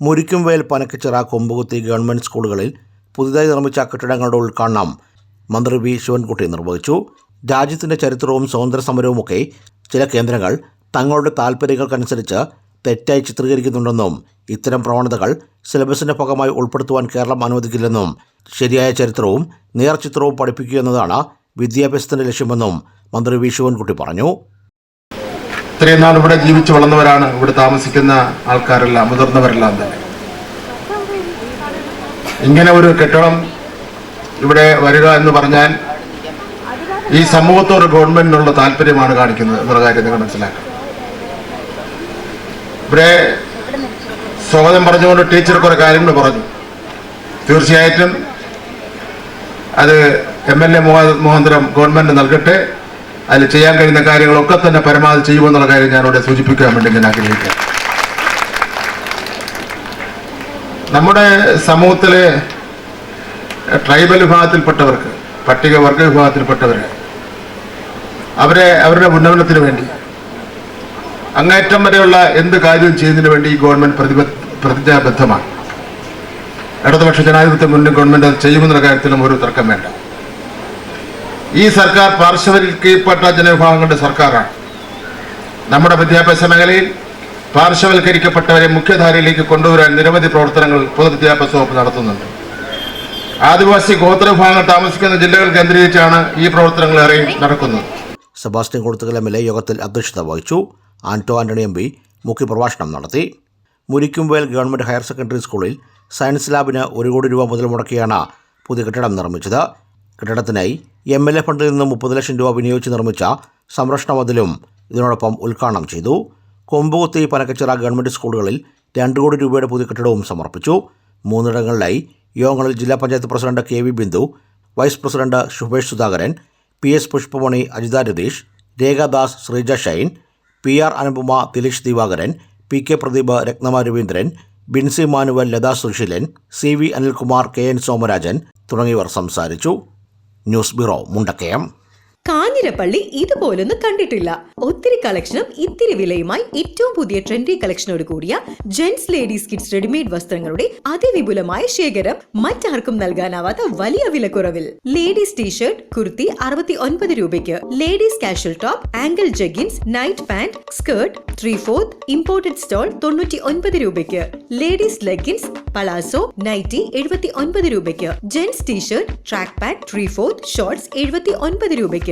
Murikkumvayal Panakkachira Kombukuthi government സ്കൂളുകളിൽ പുതുതായി നിർമ്മിച്ച കെട്ടിടങ്ങളുടെ ഉദ്ഘാടനം മന്ത്രി വി. ശിവൻകുട്ടി നിർവഹിച്ചു. രാജ്യത്തിന്റെ ചരിത്രവും സ്വാതന്ത്ര്യ സമരവുമൊക്കെ ചില കേന്ദ്രങ്ങൾ തങ്ങളുടെ താൽപ്പര്യങ്ങൾക്കനുസരിച്ച് തെറ്റായി ചിത്രീകരിക്കുന്നുണ്ടെന്നും ഇത്തരം പ്രവണതകൾ സിലബസിന്റെ ഭാഗമായി ഉൾപ്പെടുത്തുവാൻ കേരളം അനുവദിക്കില്ലെന്നും ശരിയായ ചരിത്രവും നേർചിത്രവും പഠിപ്പിക്കുക എന്നതാണ് വിദ്യാഭ്യാസത്തിന്റെ ലക്ഷ്യമെന്നും മന്ത്രി വി. ശിവൻകുട്ടി പറഞ്ഞു. ഇത്രയും നാൾ ഇവിടെ ജീവിച്ചു വളർന്നവരാണ് ഇവിടെ താമസിക്കുന്ന ആൾക്കാരെല്ലാം മുതിർന്നവരെല്ലാം തന്നെ. ഇങ്ങനെ ഒരു കെട്ടിടം ഇവിടെ വരിക എന്ന് പറഞ്ഞാൽ ഈ സമൂഹത്തോട് ഗവൺമെന്റിനുള്ള താല്പര്യമാണ് കാണിക്കുന്നത് എന്നുള്ള കാര്യം നിങ്ങൾ മനസ്സിലാക്കണം. ഇവിടെ സ്വാഗതം പറഞ്ഞുകൊണ്ട് ടീച്ചർ കുറെ കാര്യങ്ങൾ പറഞ്ഞു. തീർച്ചയായിട്ടും അത് എം എൽ എ മുഖാന്തരം ഗവൺമെന്റ് നൽകട്ടെ. അതിൽ ചെയ്യാൻ കഴിയുന്ന കാര്യങ്ങളൊക്കെ തന്നെ പരമാവധി ചെയ്യുമെന്നുള്ള കാര്യം ഞാനിവിടെ സൂചിപ്പിക്കാൻ വേണ്ടി ഞാൻ ആഗ്രഹിക്കാം നമ്മുടെ സമൂഹത്തിലെ ട്രൈബൽ വിഭാഗത്തിൽപ്പെട്ടവർക്ക് പട്ടികവർഗ വിഭാഗത്തിൽപ്പെട്ടവർ അവരെ അവരുടെ ഉന്നമനത്തിന് വേണ്ടി അങ്ങേറ്റം വരെയുള്ള എന്ത് കാര്യവും ചെയ്യുന്നതിന് വേണ്ടി ഈ ഗവൺമെന്റ് പ്രതിബ പ്രതിജ്ഞാബദ്ധമാണ്. ഇടതുപക്ഷ ജനാധിപത്യ മുന്നിൽ ഗവൺമെന്റ് അത് ചെയ്യുമെന്നുള്ള കാര്യത്തിലും ഒരു തർക്കം വേണ്ട. ഈ സർക്കാർ പാർശ്വവൽക്കരിക്കപ്പെട്ട ജനവിഭാഗങ്ങളുടെ സർക്കാരാണ്. നമ്മുടെ വിദ്യാഭ്യാസ മേഖലയിൽ പാർശ്വവൽക്കരിക്കപ്പെട്ടവരെ മുഖ്യധാരയിലേക്ക് കൊണ്ടുവരാൻ നിരവധി പ്രവർത്തനങ്ങൾ പൊതുവിദ്യാഭ്യാസ വകുപ്പ് നടത്തുന്നുണ്ട്. ആദിവാസി ഗോത്ര വിഭാഗങ്ങൾ താമസിക്കുന്ന ജില്ലകൾ കേന്ദ്രീകരിച്ചാണ് ഈ പ്രവർത്തനങ്ങൾ ഏറെയും നടക്കുന്നത്. സെബാസ്റ്റ്യൻ കൊടുത്തുകൽ എം എൽ എ യോഗത്തിൽ അധ്യക്ഷത വഹിച്ചു ആന്റോ ആന്റണി എം പി മുഖ്യപ്രഭാഷണം നടത്തി. മുരിക്കുംവേൽ ഗവൺമെന്റ് ഹയർ സെക്കൻഡറി സ്കൂളിൽ സയൻസ് ലാബിന് ഒരു കോടി രൂപ മുതൽ മുടക്കിയാണ് പുതിയ കെട്ടിടം നിർമ്മിച്ചത്. കെട്ടിടത്തിനായി എം എൽ എ ഫണ്ടിൽ നിന്ന് മുപ്പത് ലക്ഷം രൂപ വിനിയോഗിച്ച് നിർമ്മിച്ച സംരക്ഷണ മതിലും ഇതിനോടൊപ്പം ഉദ്ഘാടനം ചെയ്തു. കൊമ്പുകുത്തി പനക്കച്ചിറ ഗവൺമെന്റ് സ്കൂളുകളിൽ രണ്ട് കോടി രൂപയുടെ പുതിയ കെട്ടിടവും സമർപ്പിച്ചു. മൂന്നിടങ്ങളിലായി യോഗങ്ങളിൽ ജില്ലാ panchayat president K V Bindu vice president Shubhesh Sudhakaran P S Pushpamani Ajitha Ratheesh Rekhadas Sreeja Shine P R Anupama Thileesh Divakaran P K Pradeep Rathnamma Raveendran Binsy Manuel Latha Susheelan C V Anilkumar K N Somarajan തുടങ്ങിയവർ സംസാരിച്ചു. News bureau Mundakayam Kanjirappally ഇതുപോലൊന്നും കണ്ടിട്ടില്ല. ഒത്തിരി കളക്ഷനും ഇത്തിരി വിലയുമായി ഏറ്റവും പുതിയ trendy കളക്ഷനോട് കൂടിയ ജെന്റ്സ് ലേഡീസ് കിഡ്സ് റെഡിമെയ്ഡ് വസ്ത്രങ്ങളുടെ അതിവിപുലമായ ശേഖരം മറ്റാർക്കും നൽകാനാവാത്ത വലിയ വിലക്കുറവിൽ. ലേഡീസ് ടീഷർട്ട് കുർത്തി അറുപത്തി ഒൻപത് രൂപയ്ക്ക്. Ladies casual top ankle jeggings night pant skirt three fourth imported stole തൊണ്ണൂറ്റി ഒൻപത് രൂപയ്ക്ക്. ലേഡീസ് ലെഗിൻസ് പലാസോ നൈറ്റി എഴുപത്തി ഒൻപത് രൂപയ്ക്ക്. Gents t shirt track pant three fourth shorts എഴുപത്തി ഒൻപത് രൂപയ്ക്ക്.